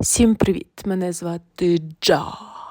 Всім привіт! Мене звати Джа.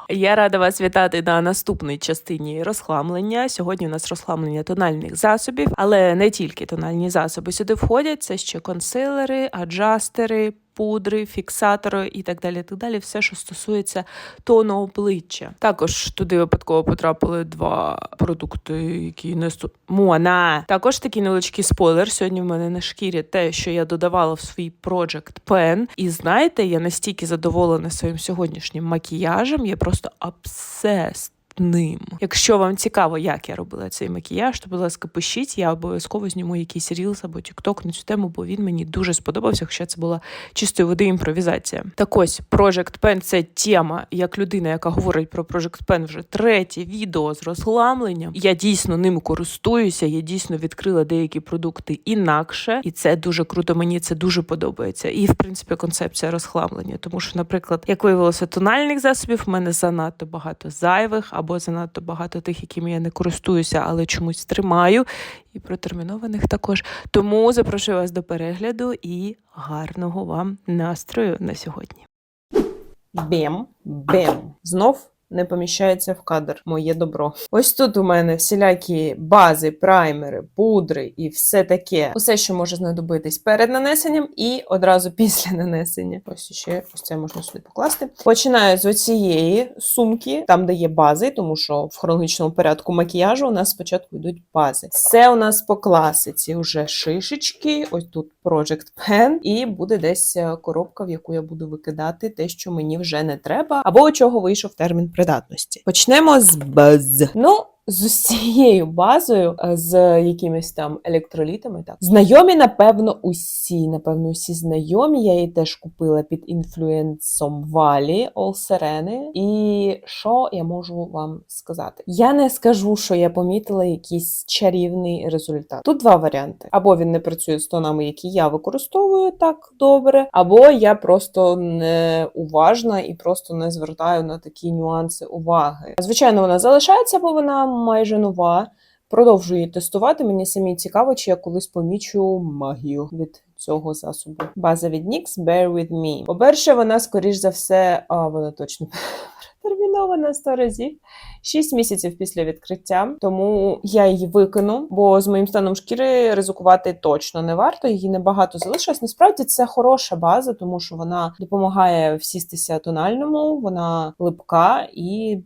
Я рада вас вітати на наступній частині розхламлення. Сьогодні у нас розхламлення тональних засобів, але не тільки тональні засоби сюди входять. Це ще консилери, аджастери, пудри, фіксатори і так далі. Так далі, все, що стосується тону обличчя. Також туди випадково потрапили два продукти, які не. Мона. Також такий невеличкий спойлер. Сьогодні в мене на шкірі те, що я додавала в свій Project Pen. І знаєте, я настільки задоволена своїм сьогоднішнім макіяжем, я просто обсест. Ним. Якщо вам цікаво, як я робила цей макіяж, то, будь ласка, пишіть, я обов'язково зніму якийсь рілс або тікток на цю тему, бо він мені дуже сподобався, хоча це була чистої води імпровізація. Так ось Project Pen – це тема, як людина, яка говорить про Project Pen вже третє відео з розхламленням. Я дійсно ним користуюся, я дійсно відкрила деякі продукти інакше, і це дуже круто. Мені це дуже подобається. І в принципі концепція розхламлення. Тому що, наприклад, як виявилося, тональних засобів в мене занадто багато зайвих або занадто багато тих, якими я не користуюся, але чомусь тримаю. І протермінованих також. Тому запрошую вас до перегляду і гарного вам настрою на сьогодні. Бем, бем. Знов не поміщається в кадр моє добро. Ось тут у мене всілякі бази, праймери, пудри і все таке. Усе, що може знадобитись перед нанесенням і одразу після нанесення. Ось ще ось це можна сюди покласти. Починаю з оцієї сумки, там де є бази, тому що в хронологічному порядку макіяжу у нас спочатку йдуть бази. Це у нас по класиці вже шишечки. Ось тут Project Pen, і буде десь е, коробка, в яку я буду викидати те, що мені вже не треба, або чого вийшов термін придатності. Почнемо з без. Ну. З усією базою, е, з якимись там електролітами, так знайомі, напевно, усі. Напевно, усі знайомі. Я її теж купила під інфлюенсом Валі Олсерени. І що я можу вам сказати? Я не скажу, що я помітила якийсь чарівний результат. Тут два варіанти: або він не працює з тонами, які я використовую так добре, або я просто не уважна і просто не звертаю на такі нюанси уваги. Звичайно, вона залишається, бо вона майже нова. Продовжую тестувати. Мені самі цікаво, чи я колись помічу магію від цього засобу. База від NYX Bear With Me. По-перше, вона, скоріш за все, а вона точно термінована 100 разів. 6 місяців після відкриття, тому я її викину, бо з моїм станом шкіри ризикувати точно не варто. Її небагато залишилось. Насправді це хороша база, тому що вона допомагає всістися тональному, вона липка і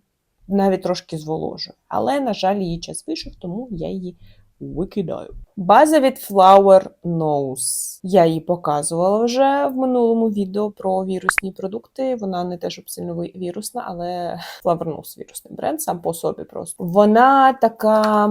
навіть трошки зволожує. Але, на жаль, її час вийшов, тому я її викидаю. База від Flower Nose. Я її показувала вже в минулому відео про вірусні продукти. Вона не те, щоб сильно вірусна, але Flower Nose вірусний бренд сам по собі просто. Вона така.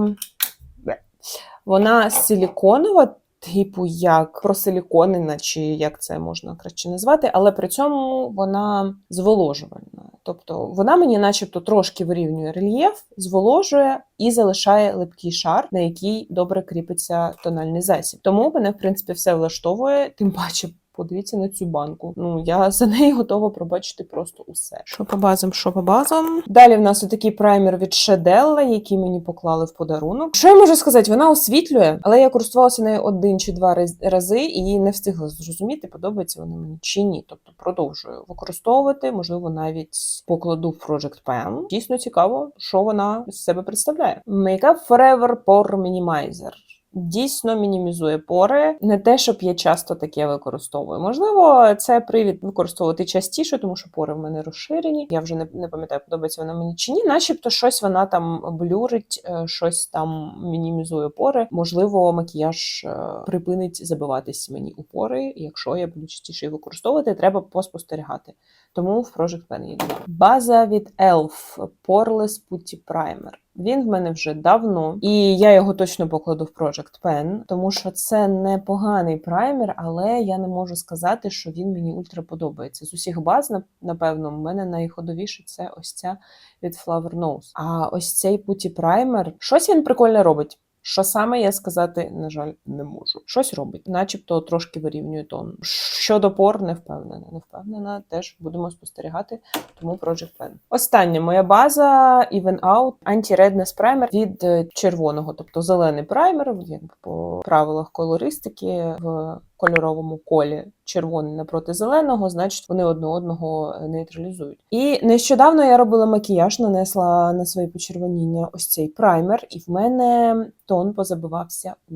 Вона силіконова. Типу, як просиліконена, чи як це можна краще назвати, але при цьому вона зволожувальна. Тобто вона мені, начебто, трошки вирівнює рельєф, зволожує і залишає липкий шар, на який добре кріпиться тональний засіб. Тому мене, в принципі, все влаштовує, тим паче. Подивіться на цю банку. Ну я за неї готова пробачити просто усе. Що по базам, що по базам. Далі в нас отакий праймер від Шеделла, який мені поклали в подарунок. Що я можу сказати? Вона освітлює, але я користувалася нею один чи два рази і не встигла зрозуміти, подобається вона мені чи ні. Тобто продовжую використовувати, можливо, навіть покладу в Project Pen. Дійсно цікаво, що вона з себе представляє. Makeup Forever Pore Minimizer. Дійсно мінімізує пори. Не те, щоб я часто таке використовую. Можливо, це привід використовувати частіше, тому що пори в мене розширені. Я вже не, не пам'ятаю, подобається вона мені чи ні. Начебто щось вона там блюрить, е, щось там мінімізує пори. Можливо, макіяж е, припинить забиватись мені у пори. Якщо я буду частіше використовувати, треба поспостерігати. Тому в Project Pen є. База від ELF Poreless Putty Primer. Він в мене вже давно, і я його точно покладу в Project Pen, тому що це непоганий праймер, але я не можу сказати, що він мені ультра подобається. З усіх баз, напевно, в мене найходовіше це ось ця від Flower Nose. А ось цей Putty Primer, щось він прикольне робить. Що саме я сказати, на жаль, не можу. Щось робить, начебто трошки вирівнює тон. Щодо пор, не впевнена. Не впевнена, теж будемо спостерігати, тому Project Pen. Остання моя база Even Out Anti-Redness Primer від е, червоного, тобто зелений праймер, Він по правилах колористики в кольоровому колі червоний напроти зеленого, значить вони одне одного е, нейтралізують. І нещодавно я робила макіяж, нанесла на свої почервоніння ось цей праймер, і в мене тон позабивався у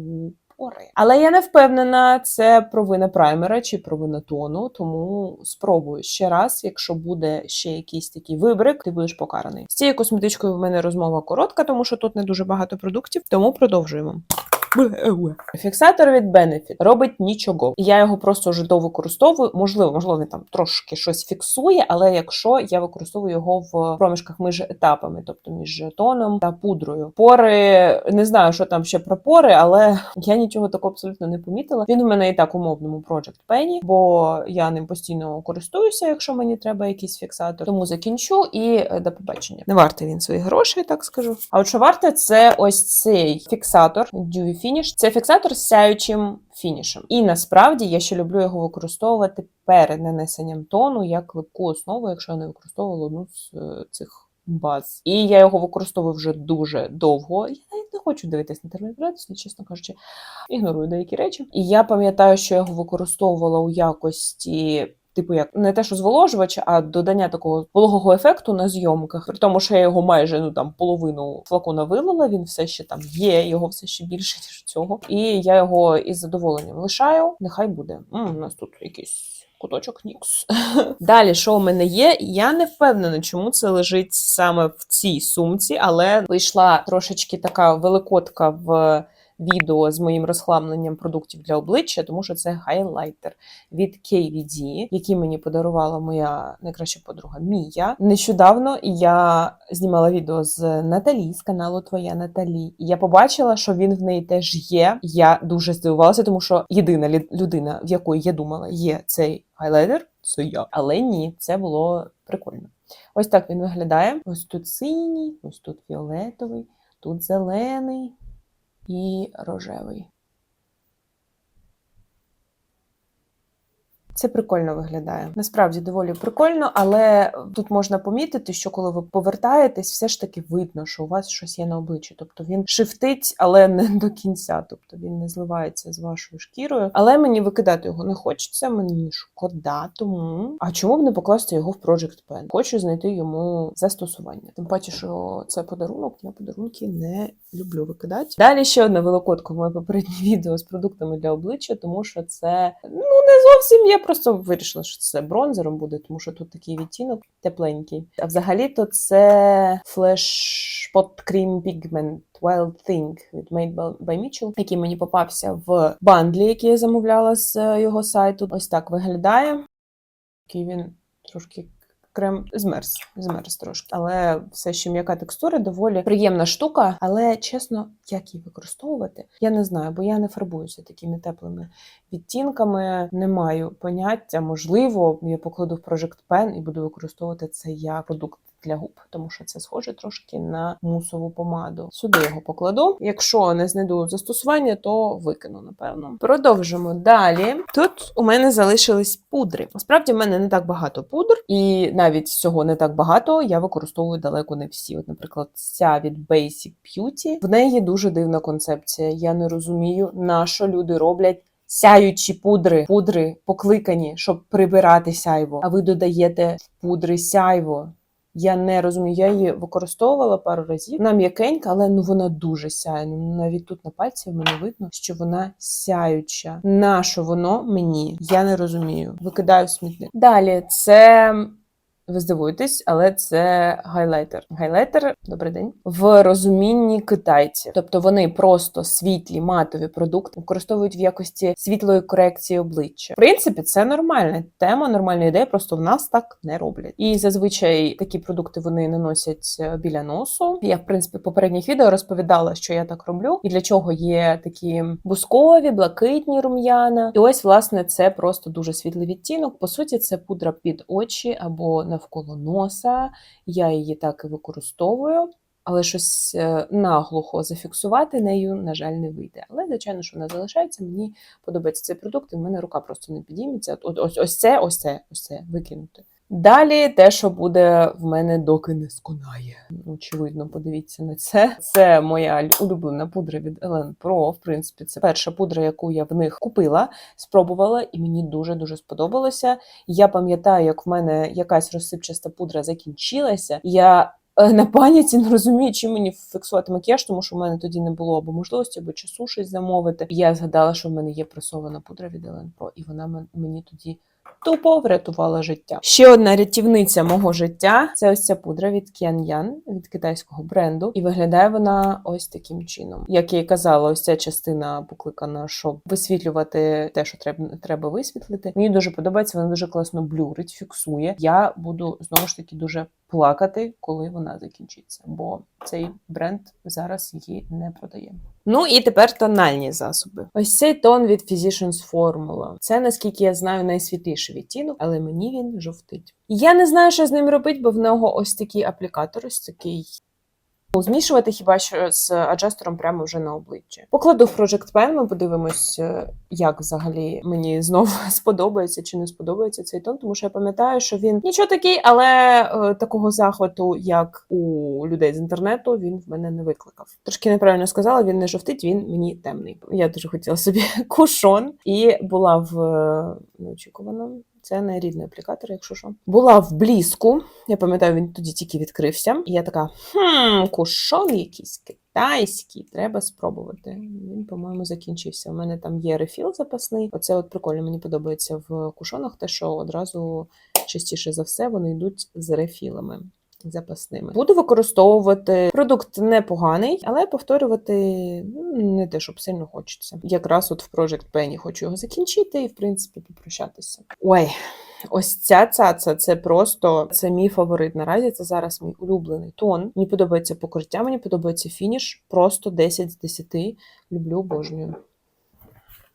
пори. Але я не впевнена, це провина праймера чи провина тону, тому спробую ще раз. Якщо буде ще якийсь такий вибрик, ти будеш покараний. З цією косметичкою в мене розмова коротка, тому що тут не дуже багато продуктів, тому продовжуємо. Фіксатор від Benefit робить нічого. Я його просто вже довикористовую. Можливо, можливо, він там трошки щось фіксує, але якщо я використовую його в проміжках між етапами, тобто між тоном та пудрою. Пори не знаю, що там ще про пори, але я нічого такого абсолютно не помітила. Він у мене і так у мовному Project Penny, бо я ним постійно користуюся, якщо мені треба якийсь фіксатор. Тому закінчу і е, до побачення. Не вартий він своїх грошей, так скажу. А от що варте, це ось цей фіксатор Dewy Finish. Це фіксатор з сяючим фінішем. І насправді я ще люблю його використовувати перед нанесенням тону як липку основу, якщо я не використовувала одну з е, цих баз. І я його використовую вже дуже довго. Я навіть не хочу дивитись на термоізоляцію, чесно кажучи, ігнорую деякі речі. І я пам'ятаю, що я його використовувала у якості. Типу, як не те, що зволожувач, а додання такого вологого ефекту на зйомках. При тому, що я його майже ну там половину флакона вилила, він все ще там є, його все ще більше ніж цього. І я його із задоволенням лишаю. Нехай буде. М, у нас тут якийсь. Куточок Нікс. Далі, що у мене є? Я не впевнена, чому це лежить саме в цій сумці, але вийшла трошечки така великотка в відео з моїм розхламленням продуктів для обличчя, тому що це хайлайтер від KVD, який мені подарувала моя найкраща подруга Мія. Нещодавно я знімала відео з Наталі з каналу Твоя Наталі. І я побачила, що він в неї теж є. Я дуже здивувалася, тому що єдина людина, в якої я думала, є цей хайлайтер, це я. Але ні, це було прикольно. Ось так він виглядає. Ось тут синій, ось тут фіолетовий, тут зелений і рожевий. Це прикольно виглядає. Насправді доволі прикольно, але тут можна помітити, що коли ви повертаєтесь, все ж таки видно, що у вас щось є на обличчі. Тобто він шифтить, але не до кінця. Тобто він не зливається з вашою шкірою. Але мені викидати його не хочеться, мені шкода. Тому а чому б не покласти його в Project Pen? Хочу знайти йому застосування. Тим паче, що це подарунок, я подарунки не люблю викидати. Далі ще одна великодка в моє попереднє відео з продуктами для обличчя, тому що це ну не зовсім. Я просто вирішила, що це бронзером буде, тому що тут такий відтінок тепленький. А взагалі-то це Pot Cream Pigment Wild Thing від Made by Mitchell, який мені попався в бандлі, який я замовляла з е, його сайту. Ось так виглядає. Такий він трошки крем змерз, змерз трошки. Але все ще м'яка текстура, доволі приємна штука. Але чесно, як її використовувати, я не знаю, бо я не фарбуюся такими теплими відтінками. Не маю поняття. Можливо, я покладу в Project Pen і буду використовувати це як продукт. Для губ, тому що це схоже трошки на мусову помаду. Сюди його покладу. Якщо не знайду застосування, то викину, напевно. Продовжимо далі. Тут у мене залишились пудри. Насправді, в мене не так багато пудр, і навіть цього не так багато. Я використовую далеко не всі. От, наприклад, ця від Basic Beauty. В неї дуже дивна концепція. Я не розумію, на що люди роблять. Сяючі пудри, пудри покликані, щоб прибирати сяйво. А ви додаєте в пудри сяйво. Я не розумію, я її використовувала пару разів. Вона м'якенька, але ну вона дуже сяє. Ну навіть тут на пальці в мене видно, що вона сяюча. На що воно мені? Я не розумію. Викидаю смітник. Далі це. Ви здивуєтесь, але це гайлайтер. Гайлайтер, добрий день, в розумінні китайців. Тобто вони просто світлі матові продукти використовують в якості світлої корекції обличчя. В принципі, це нормальна тема, нормальна ідея, просто в нас так не роблять. І зазвичай такі продукти вони наносять е, біля носу. Я, в принципі, в попередніх відео розповідала, що я так роблю, і для чого є такі бускові, блакитні рум'яна. І ось, власне, це просто дуже світлий відтінок. По суті, це пудра під очі або навколо носа. Я її так і використовую. Але щось е, наглухо зафіксувати нею, на жаль, не вийде. Але, звичайно, що вона залишається. Мені подобається цей продукт, і в мене рука просто не підійметься. От ось ось це, ось це, ось це викинути. Далі те, що буде в мене, доки не сконає. Очевидно, подивіться на це. Це моя улюблена пудра від Ellen Pro. В принципі, це перша пудра, яку я в них купила, спробувала, і мені дуже дуже сподобалося. Я пам'ятаю, як в мене якась розсипчаста пудра закінчилася. Я е, на паніці не розумію, чим мені фіксувати макіяж, тому що в мене тоді не було або можливості, або часу щось замовити. Я згадала, що в мене є пресована пудра від Ellen Pro, і вона мен- мені тоді тупо врятувала життя. Ще одна рятівниця мого життя це ось ця пудра від Kian Yan, від китайського бренду. І виглядає вона ось таким чином. Як я і казала, ось ця частина покликана, щоб висвітлювати те, що треба, треба висвітлити. Мені дуже подобається, вона дуже класно блюрить, фіксує. Я буду знову ж таки дуже плакати, коли вона закінчиться, бо цей бренд зараз її не продає. Ну і тепер тональні засоби. Ось цей тон від Physicians Formula. Це, наскільки я знаю, найсвітліший відтінок, але мені він жовтить. Я не знаю, що з ним робити, бо в нього ось такий аплікатор, ось такий. Ну, Змішувати хіба що з аджестором прямо вже на обличчі. Покладу в Project Pen, ми подивимось, е, як взагалі мені знову сподобається чи не сподобається цей тон, тому що я пам'ятаю, що він нічого такий, але е, такого захвату, як у людей з інтернету, він в мене не викликав. Трошки неправильно сказала, він не жовтить, він мені темний. Я дуже хотіла собі кушон і була в е, неочікувано. Це не рідний аплікатор, якщо що. Була в бліску. Я пам'ятаю, він тоді тільки відкрився. І я така: хм, кушон якийсь китайський, треба спробувати. Він, по-моєму, закінчився. У мене там є рефіл запасний. Оце от прикольно, мені подобається в кушонах, те, що одразу частіше за все вони йдуть з рефілами. Запасними буду використовувати продукт непоганий, але повторювати ну, не те, щоб сильно хочеться. Якраз от в Project Penny хочу його закінчити і, в принципі, попрощатися. Ой, ось ця цаца це просто це мій фаворит. Наразі це зараз мій улюблений тон. Мені подобається покриття, мені подобається фініш. Просто 10 з 10. Люблю, обожнюю.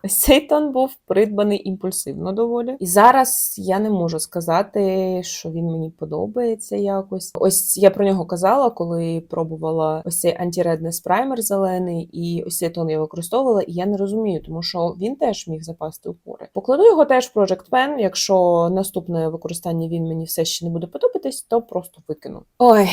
Ось цей тон був придбаний імпульсивно доволі. І зараз я не можу сказати, що він мені подобається якось. Ось я про нього казала, коли пробувала ось цей антиреднес праймер зелений, і ось цей тон я використовувала, і я не розумію, тому що він теж міг запасти у пори. Покладу його теж в Project Pen. Якщо наступне використання він мені все ще не буде подобатись, то просто викину. Ой,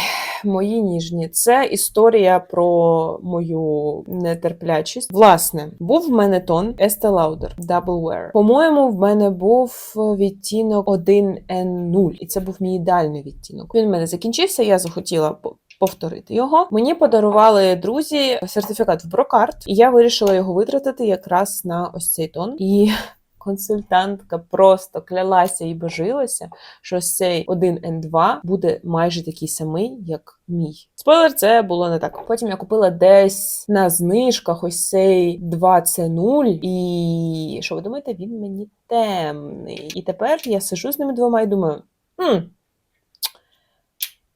мої ніжні, це історія про мою нетерплячість. Власне, був в мене тон Estee Lauder Double Wear. По-моєму, в мене був відтінок 1N0, і це був мій ідеальний відтінок. Він в мене закінчився, я захотіла повторити його. Мені подарували друзі сертифікат в Брокарт, і я вирішила його витратити якраз на ось цей тон. І консультантка просто клялася і божилася, що цей 1N2 буде майже такий самий, як мій. Спойлер, це було не так. Потім я купила десь на знижках ось цей 2C0, і що ви думаєте, він мені темний. І тепер я сижу з ними двома і думаю. хм,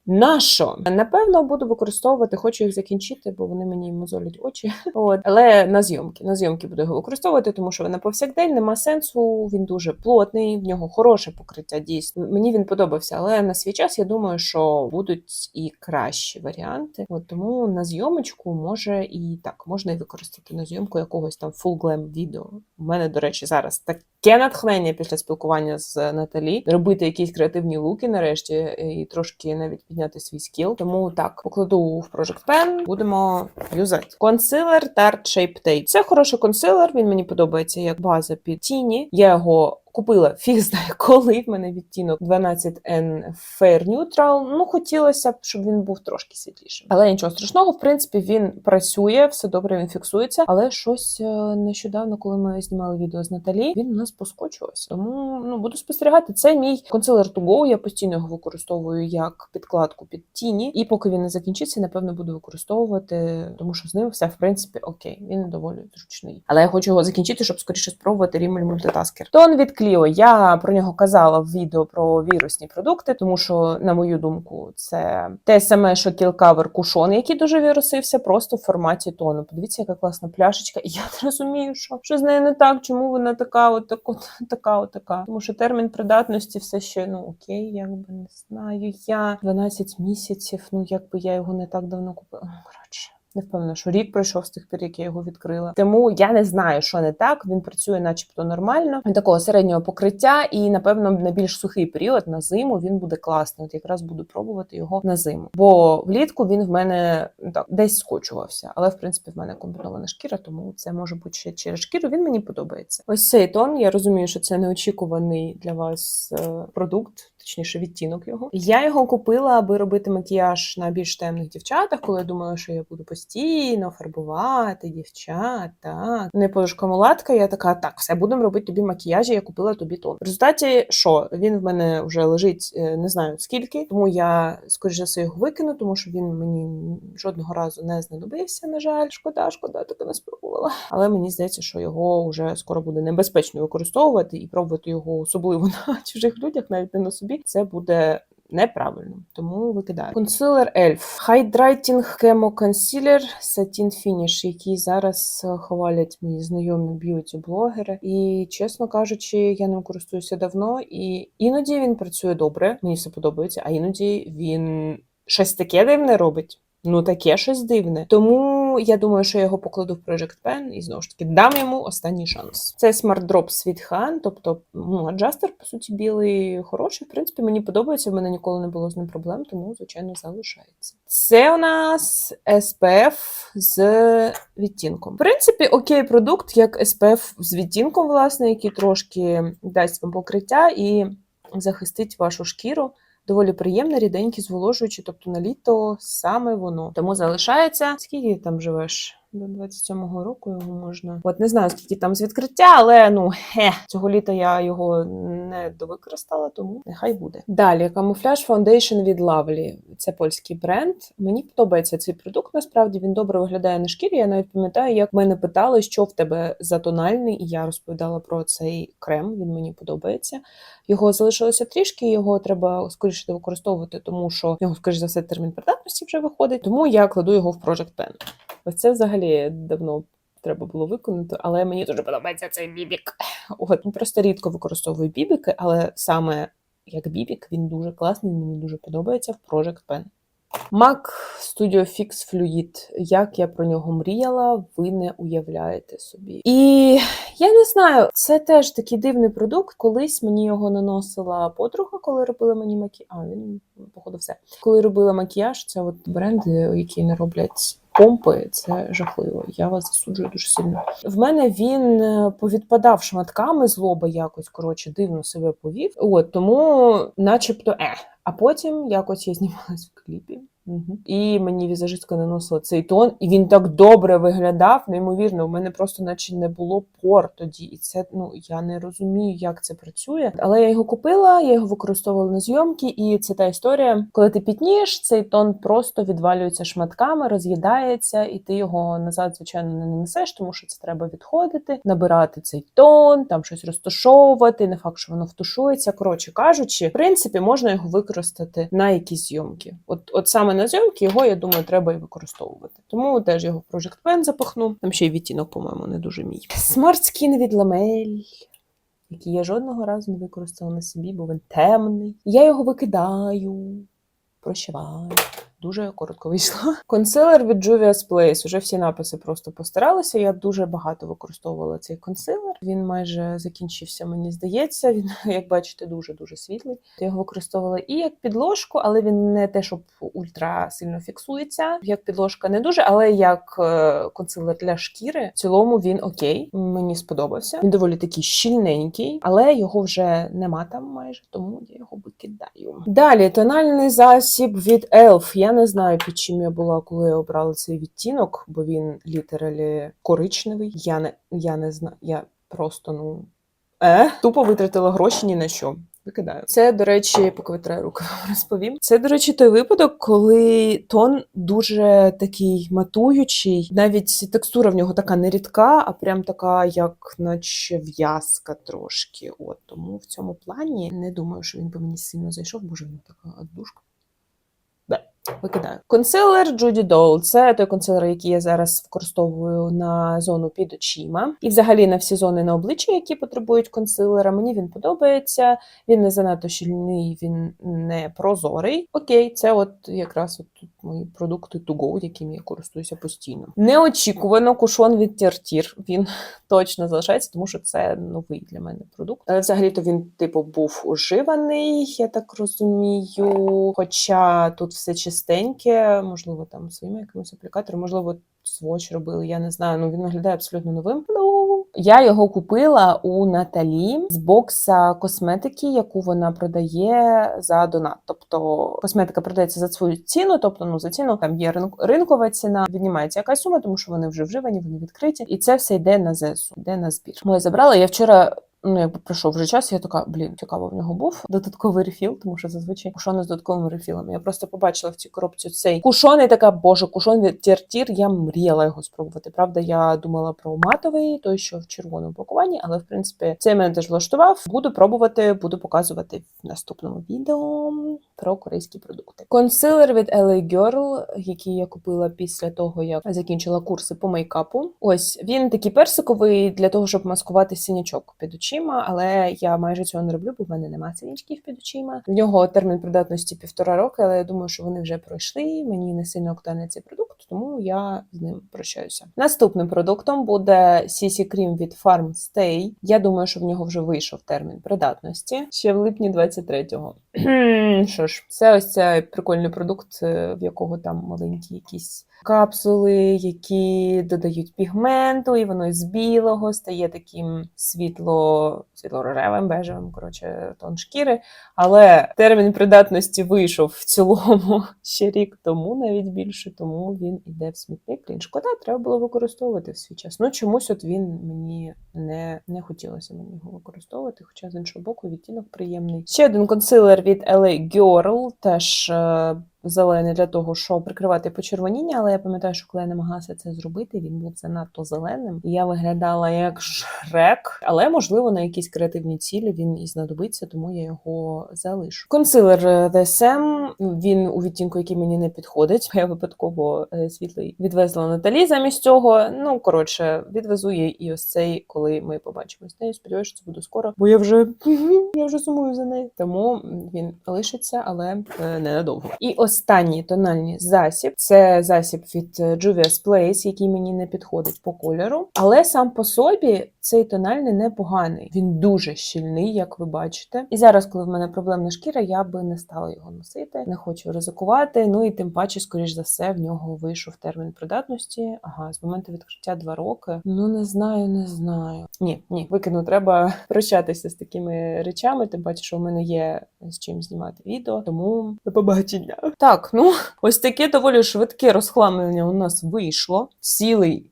Нащо? Напевно, буду використовувати, хочу їх закінчити, бо вони мені мозолять очі. От. Але на зйомки. На зйомки буду його використовувати, тому що на повсякдень нема сенсу. Він дуже плотний, в нього хороше покриття. Дійсно, мені він подобався. Але на свій час я думаю, що будуть і кращі варіанти. От тому на зйомочку може і так можна і використати на зйомку якогось там full glam відео. У мене, до речі, зараз таке натхнення після спілкування з Наталі робити якісь креативні луки нарешті і трошки навіть підняти свій скіл. Тому так покладу в Project Pen, будемо юзати. Консилер Tarte Shape Tape. Це хороший консилер. Він мені подобається як база під тіні. Я його. Купила фіг знає коли в мене відтінок 12N Fair Neutral. Ну, хотілося б, щоб він був трошки світлішим. Але нічого страшного, в принципі, він працює, все добре, він фіксується. Але щось е, нещодавно, коли ми знімали відео з Наталі, він у нас поскочувався. Тому ну буду спостерігати. Це мій консилер to go. Я постійно його використовую як підкладку під тіні. І поки він не закінчиться, напевно, буду використовувати, тому що з ним все в принципі окей. Він доволі зручний. Але я хочу його закінчити, щоб скоріше спробувати Rimmel Multitasker. Тон від Clio. Я про нього казала в відео про вірусні продукти, тому що, на мою думку, це те саме, що кілкавер кушон, який дуже вірусився, просто в форматі тону. Подивіться, яка класна пляшечка. І я не розумію, що, що з нею не так, чому вона така, от, так, от така, от, така. Тому що термін придатності все ще ну окей, якби не знаю. Я 12 місяців. Ну якби я його не так давно купила. Ну, коротше. Не впевнена, що рік пройшов з тих пір, як я його відкрила. Тому я не знаю, що не так. Він працює, начебто, нормально. Такого середнього покриття, і напевно на більш сухий період на зиму він буде класний. От якраз буду пробувати його на зиму. Бо влітку він в мене ну, так десь скочувався. Але в принципі в мене комбінована шкіра, тому це може бути ще через шкіру. Він мені подобається. Ось цей тон. Я розумію, що це неочікуваний для вас е, продукт. Точніше, відтінок його. Я його купила, аби робити макіяж на більш темних дівчатах, коли я думала, що я буду постійно фарбувати дівчат. Так не подушка мулатка. Я така, так, все будемо робити тобі макіяжі. Я купила тобі тон. В результаті, що він в мене вже лежить е, не знаю скільки, тому я скоріше за все його викину, тому що він мені жодного разу не знадобився. На жаль, шкода, шкода, таки не спробувала. Але мені здається, що його вже скоро буде небезпечно використовувати і пробувати його особливо на чужих людях, навіть не на собі. Це буде неправильно, тому викидаю. Консилер Elf. Hydrating Chemo Concealer Satin Finish, який зараз е, хвалять мої знайомі б'юті-блогери. І чесно кажучи, я ним користуюся давно, і іноді він працює добре, мені все подобається, а іноді він щось таке дивне робить. Ну, таке щось дивне. Тому я думаю, що я його покладу в Project Pen і знову ж таки дам йому останній шанс. Це Smart Drops від Han, тобто ну, аджастер, по суті, білий, хороший. В принципі, мені подобається, в мене ніколи не було з ним проблем, тому, звичайно, залишається. Це у нас SPF з відтінком. В принципі, окей, продукт, як SPF з відтінком, власне, який трошки дасть вам покриття і захистить вашу шкіру. Доволі приємне, ріденькі, зволожуючі, тобто на літо саме воно. Тому залишається. Скільки ти там живеш? До 27-го року його можна. От не знаю, скільки там з відкриття, але ну хе, цього літа я його не довикористала, тому нехай буде. Далі камуфляж Foundation від Lovely. Це польський бренд. Мені подобається цей продукт. Насправді він добре виглядає на шкірі. Я навіть пам'ятаю, як мене питали, що в тебе за тональний, і я розповідала про цей крем. Він мені подобається. Його залишилося трішки, його треба скоріше використовувати, тому що в нього, скоріш за все, термін придатності вже виходить. Тому я кладу його в Project Pen. Ось це взагалі давно треба було виконати, але мені дуже подобається цей бібік. От ну, просто рідко використовую бібіки, але саме як бібік він дуже класний, мені дуже подобається в Project Pen. Mac Studio Fix Fluid. Як я про нього мріяла, ви не уявляєте собі. І я не знаю, це теж такий дивний продукт. Колись мені його наносила подруга, коли робила мені макіяж. А, він, походу, все. Коли робила макіяж, це от бренди, які не роблять. Помпи це жахливо. Я вас засуджую дуже сильно. В мене він е, повідпадав шматками з лоба якось коротше дивно себе повів. От тому, начебто, е. А потім якось я знімалась в кліпі. Угу. І мені візажистка наносила цей тон, і він так добре виглядав. Неймовірно, у мене просто наче не було пор тоді. І це ну я не розумію, як це працює. Але я його купила, я його використовувала на зйомки, і це та історія, коли ти пітнієш, цей тон просто відвалюється шматками, роз'їдається, і ти його назад, звичайно, не нанесеш, тому що це треба відходити, набирати цей тон, там щось розташовувати. Не факт, що воно втушується. Коротше кажучи, в принципі, можна його використати на якісь зйомки. От, от саме на зйомки його, я думаю, треба і використовувати. Тому теж його в Project Pen запахну. Там ще й відтінок, по-моєму, не дуже мій. Smart Skin від Lamel. Який я жодного разу не використала на собі, бо він темний. Я його викидаю, прощаваю. Дуже коротко вийшло. Консилер від Juvia's Place. Уже всі написи просто постаралися. Я дуже багато використовувала цей консилер. Він майже закінчився, мені здається. Він, як бачите, дуже дуже світлий. Я його використовувала і як підложку, але він не те, щоб ультра сильно фіксується. Як підложка не дуже, але як е, консилер для шкіри. В цілому він окей. Мені сподобався. Він доволі такий щільненький, але його вже нема там майже, тому я його викидаю. Далі тональний засіб від ELF. Я не знаю, під чим я була, коли я обрала цей відтінок, бо він літералі коричневий. Я не я не знаю. Я просто ну е тупо витратила гроші ні на що. Викидаю. Це, до речі, поки витраю вам розповім. Це, до речі, той випадок, коли тон дуже такий матуючий. Навіть текстура в нього така не рідка, а прям така, як наче в'язка трошки. От тому в цьому плані не думаю, що він би мені сильно зайшов, боже, він така отдушка. Викидаю. Консилер Джуді Doll. Це той консилер, який я зараз використовую на зону під очима. І взагалі на всі зони на обличчі, які потребують консилера. Мені він подобається. Він не занадто щільний, він не прозорий. Окей, це от якраз от тут мої продукти to go, якими я користуюся постійно. Неочікувано кушон від Тіртір. Він точно залишається, тому що це новий для мене продукт. Але взагалі-то він, типу, був уживаний, я так розумію. Хоча тут все чистеньке, можливо, там своїми якимось аплікатором, можливо, своч робили, я не знаю. Ну він виглядає абсолютно новим. Ну, Я його купила у Наталі з бокса косметики, яку вона продає за донат. Тобто косметика продається за свою ціну, тобто ну за ціну там є ринк- ринкова ціна, віднімається якась сума, тому що вони вже вживані, вони відкриті, і це все йде на ЗСУ, йде на збір. Ми забрала. Я вчора. Ну, якби пройшов вже час, я така, блін, цікаво, в нього був додатковий рефіл, тому що зазвичай кушони з додатковими рефілами. Я просто побачила в цій коробці цей кушон і така, боже, кушон тір-тір, я мріяла його спробувати. Правда, я думала про матовий, той, що в червоному пакуванні, але в принципі цей мене теж влаштував. Буду пробувати, буду показувати в наступному відео про корейські продукти. Консилер від LA Girl, який я купила після того, як закінчила курси по мейкапу. Ось він такий персиковий для того, щоб маскувати синячок під очима, але я майже цього не роблю, бо в мене немає синячків під очима. В нього термін придатності півтора роки, але я думаю, що вони вже пройшли. Мені не сильно актуальний цей продукт, тому я з ним прощаюся. Наступним продуктом буде CC Cream від Farm Stay. Я думаю, що в нього вже вийшов термін придатності ще в липні 23-го. Що ж, це ось цей прикольний продукт, е, в якого там маленькі якісь капсули, які додають пігменту, і воно з білого стає таким світло, світло-рожевим, бежевим, коротше, тон шкіри. Але термін придатності вийшов в цілому ще рік тому, навіть більше, тому він іде в смітник. Блін, шкода, треба було використовувати в свій час. Ну чомусь от він мені не, не хотілося мені його використовувати, хоча з іншого боку відтінок приємний. Ще один консилер від LA Girl, теж. Е, Зелений для того, щоб прикривати почервоніння, але я пам'ятаю, що коли я намагалася це зробити, він був занадто зеленим. Я виглядала як шрек, але можливо на якісь креативні цілі він і знадобиться, тому я його залишу. Консилер е, DSM, він у відтінку, який мені не підходить. Я випадково е, світлий відвезла Наталі замість цього. Ну коротше, відвезу їй і ось цей, коли ми побачимось. Я сподіваюся, що це буде скоро, бо я вже я вже сумую за нею. Тому він лишиться, але е, ненадовго. І останній тональний засіб це засіб від Juvia's Place, який мені не підходить по кольору. Але сам по собі цей тональний непоганий. Він дуже щільний, як ви бачите. І зараз, коли в мене проблемна шкіра, я би не стала його носити, не хочу ризикувати. Ну і тим паче, скоріш за все, в нього вийшов термін придатності. Ага, з моменту відкриття два роки. Ну не знаю, не знаю. Ні, ні, викину, треба прощатися з такими речами. Тим паче, що в мене є з чим знімати відео, тому до побачення. Так, ну ось таке доволі швидке розхламлення у нас вийшло. Цілий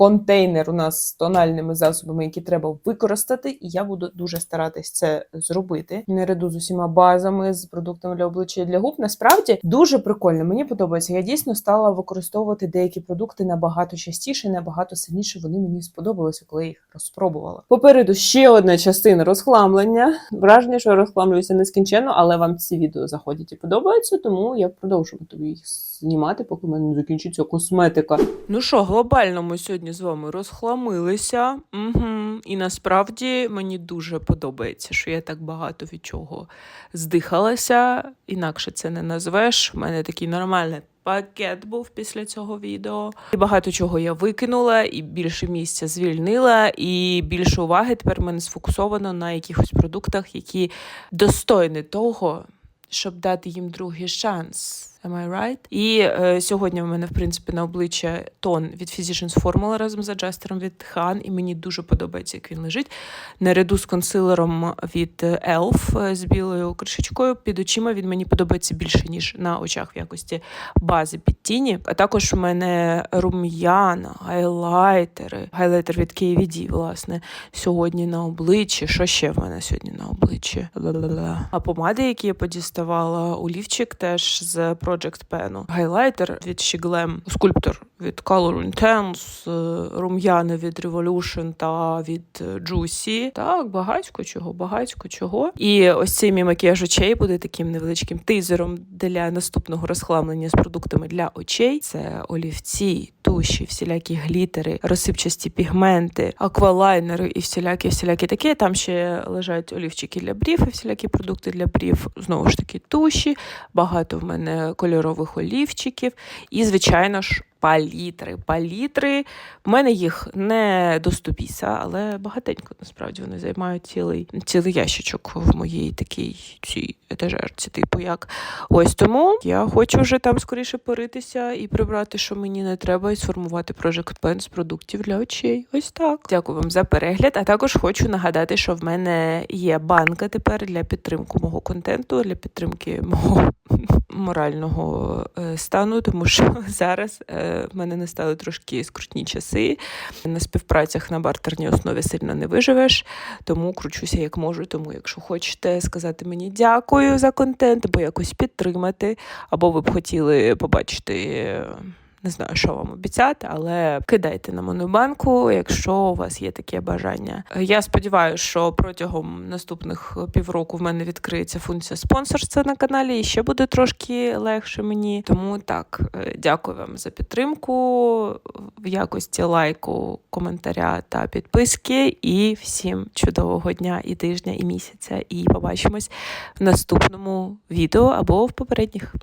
контейнер у нас з тональними засобами, які треба використати, і я буду дуже старатись це зробити. Не Наряду з усіма базами, з продуктами для обличчя і для губ. Насправді дуже прикольно. Мені подобається. Я дійсно стала використовувати деякі продукти набагато частіше, набагато сильніше. Вони мені сподобалися, коли їх розпробувала. Попереду ще одна частина розхламлення. Враження, що я розхламлююся нескінченно, але вам ці відео заходять і подобаються, тому я продовжуватиму їх знімати, поки в мене не закінчиться косметика. Ну що, глобально ми сьогодні з вами розхламилися. Угу. І насправді мені дуже подобається, що я так багато від чого здихалася. Інакше це не назвеш. У мене такий нормальний. Пакет був після цього відео. І багато чого я викинула, і більше місця звільнила, і більше уваги тепер мене сфокусовано на якихось продуктах, які достойні того, щоб дати їм другий шанс. Am I right? І е, сьогодні в мене, в принципі, на обличчя тон від Physicians Formula разом з аджестером від Han, і мені дуже подобається, як він лежить. Наряду з консилером від Elf е, з білою кришечкою під очима він мені подобається більше, ніж на очах в якості бази під тіні. А також в мене рум'яна, гайлайтери, гайлайтер від KVD, власне, сьогодні на обличчі. Що ще в мене сьогодні на обличчі? Ла-ла-ла. А помади, які я подіставала, олівчик теж з Project Pen. Гайлайтер від Shiglam, скульптор від Color Intense, е, рум'яни від Revolution та від е, Juicy. Так, багатько чого, багатько чого. І ось цей мій макіяж очей буде таким невеличким тизером для наступного розхламлення з продуктами для очей. Це олівці, туші, всілякі глітери, розсипчасті пігменти, аквалайнери і всілякі всілякі такі. Там ще лежать олівчики для брів і всілякі продукти для брів. Знову ж таки, туші. Багато в мене кольорових олівчиків і, звичайно ж, палітри. Палітри. В мене їх не до 100 біса, але багатенько насправді вони займають цілий, цілий ящичок в моїй такій цій етажерці. Типу як ось тому я хочу вже там скоріше поритися і прибрати, що мені не треба, і сформувати Project Pen з продуктів для очей. Ось так. Дякую вам за перегляд. А також хочу нагадати, що в мене є банка тепер для підтримки мого контенту, для підтримки мого морального е, стану, тому що зараз е, в мене настали трошки скрутні часи. На співпрацях на бартерній основі сильно не виживеш, тому кручуся як можу. Тому, якщо хочете сказати мені дякую за контент, або якось підтримати, або ви б хотіли побачити. Не знаю, що вам обіцяти, але кидайте на монобанку, якщо у вас є таке бажання. Я сподіваюся, що протягом наступних півроку в мене відкриється функція спонсорства на каналі, і ще буде трошки легше мені. Тому так, е, дякую вам за підтримку в якості лайку, коментаря та підписки. І всім чудового дня і тижня, і місяця. І побачимось в наступному відео або в попередніх.